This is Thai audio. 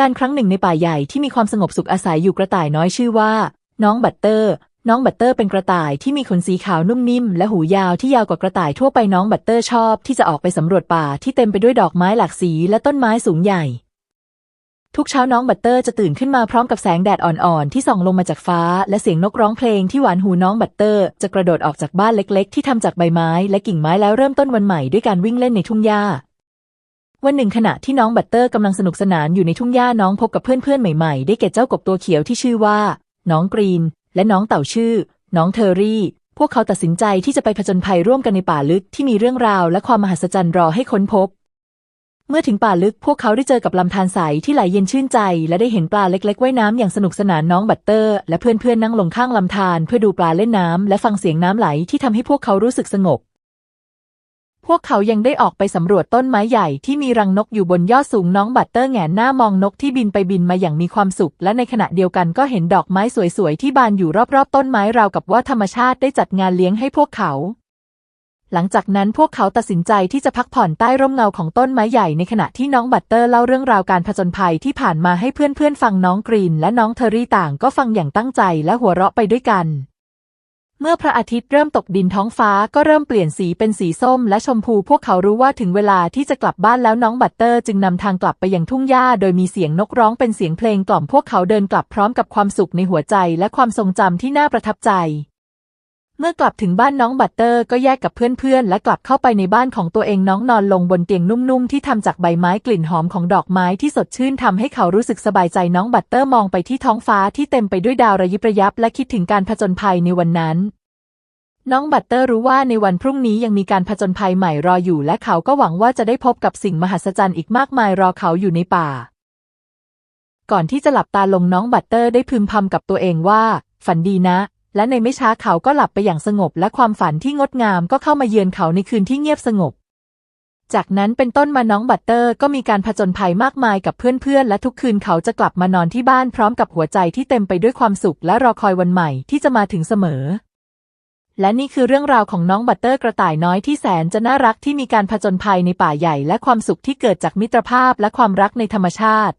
การครั้งหนึ่งในป่าใหญ่ที่มีความสงบสุขอาศัยอยู่กระต่ายน้อยชื่อว่า น้องบัตเตอร์ น้องบัตเตอร์เป็นกระต่ายที่มีขนสีขาวนุ่มนิ่มและหูยาวที่ยาวกว่ากระต่ายทั่วไปน้องบัตเตอร์ชอบที่จะออกไปสำรวจป่าที่เต็มไปด้วยดอกไม้หลากสีและต้นไม้สูงใหญ่ ทุกเช้าน้องบัตเตอร์จะตื่นขึ้นมาพร้อมกับแสงแดดอ่อนๆที่ส่องลงมาจากฟ้า และเสียงนกร้องเพลงที่หวานหูน้องบัตเตอร์จะกระโดดออกจากบ้านเล็ก ๆ ที่ทำจากใบไม้และกิ่งไม้แล้วเริ่มต้นวันใหม่ด้วยการวิ่งเล่นในทุ่งหญ้า วันหนึ่งขณะที่น้องบัตเตอร์กำลังสนุกสนานอยู่ในทุ่งหญ้าน้องพบกับเพื่อนๆ ใหม่ๆ ได้แก่เจ้ากบตัวเขียวที่ชื่อว่า น้องกรีน และน้องเต่าชื่อ น้องเทอรี่ พวกเขาตัดสินใจที่จะไปผจญภัยร่วมกันในป่าลึกที่มีเรื่องราวและความมหัศจรรย์รอให้ค้นพบ เมื่อถึงป่าลึกพวกเขาได้เจอกับลำธารใสที่ไหลเย็นชื่นใจ และได้เห็นปลาเล็กๆว่ายน้ำอย่างสนุกสนานน้องบัตเตอร์ และเพื่อนๆนั่งลงข้างลำธารเพื่อดูปลาเล่นน้ำและฟังเสียงน้ำไหลที่ทำให้พวกเขารู้สึกสงบ พวกเขายังได้ออกไปสำรวจต้นไม้ใหญ่ที่มีรังนกอยู่บนยอดสูงน้องบัตเตอร์แงนหน้ามองนกที่บินไปบินมาอย่างมีความสุข และในขณะเดียวกันก็เห็นดอกไม้สวยๆที่บานอยู่รอบๆ ต้นไม้ราวกับว่าธรรมชาติได้จัดงานเลี้ยงให้พวกเขา หลังจากนั้นพวกเขาตัดสินใจที่จะพักผ่อนใต้ร่มเงาของต้นไม้ใหญ่ในขณะที่น้องบัตเตอร์เล่าเรื่องราวการผจญภัยที่ผ่านมาให้เพื่อนๆฟังน้องกรีน และน้องเทอรี่ต่างก็ฟังอย่างตั้งใจและหัวเราะไปด้วยกัน เมื่อพระอาทิตย์เริ่มตกดินท้องฟ้าก็เริ่มเปลี่ยนสีเป็นสีส้มและชมพูพวกเขารู้ว่าถึงเวลาที่จะกลับบ้านแล้วน้องบัตเตอร์จึงนำทางกลับไปยังทุ่งหญ้าโดยมีเสียงนกร้องเป็นเสียงเพลงกล่อมพวกเขาเดินกลับพร้อมกับความสุขในหัวใจและความทรงจำที่น่าประทับใจ เมื่อกลับถึงบ้านน้องบัตเตอร์ก็แยกกับเพื่อนๆ และกลับเข้าไปในบ้านของตัวเองน้องนอนลงบนเตียงนุ่มๆ ที่ทำจากใบไม้กลิ่นหอมของดอกไม้ที่สดชื่นทำให้เขารู้สึกสบายใจน้องบัตเตอร์มองไปที่ท้องฟ้าที่เต็มไปด้วยดาวระยิบระยับ และคิดถึงการผจญภัยในวันนั้น น้องบัตเตอร์รู้ว่าในวันพรุ่งนี้ยังมีการผจญภัยใหม่รออยู่ และเขาก็หวังว่าจะได้พบกับสิ่งมหัศจรรย์อีกมากมายรอเขาอยู่ในป่า ก่อนที่จะหลับตาลงน้องบัตเตอร์ได้พึมพำกับตัวเองว่า ฝันดีนะ และในไม่ช้าเขาก็หลับไปอย่างสงบและความฝันที่งดงามก็เข้ามาเยือนเขาในคืนที่เงียบสงบ จากนั้นเป็นต้นมาน้องบัตเตอร์ก็มีการผจญภัยมากมายกับเพื่อนๆ และทุกคืนเขาจะกลับมานอนที่บ้านพร้อมกับหัวใจที่เต็มไปด้วยความสุขและรอคอยวันใหม่ที่จะมาถึงเสมอ และนี่คือเรื่องราวของน้องบัตเตอร์กระต่ายน้อยที่แสนจะน่ารักที่มีการผจญภัยในป่าใหญ่ และความสุขที่เกิดจากมิตรภาพและความรักในธรรมชาติ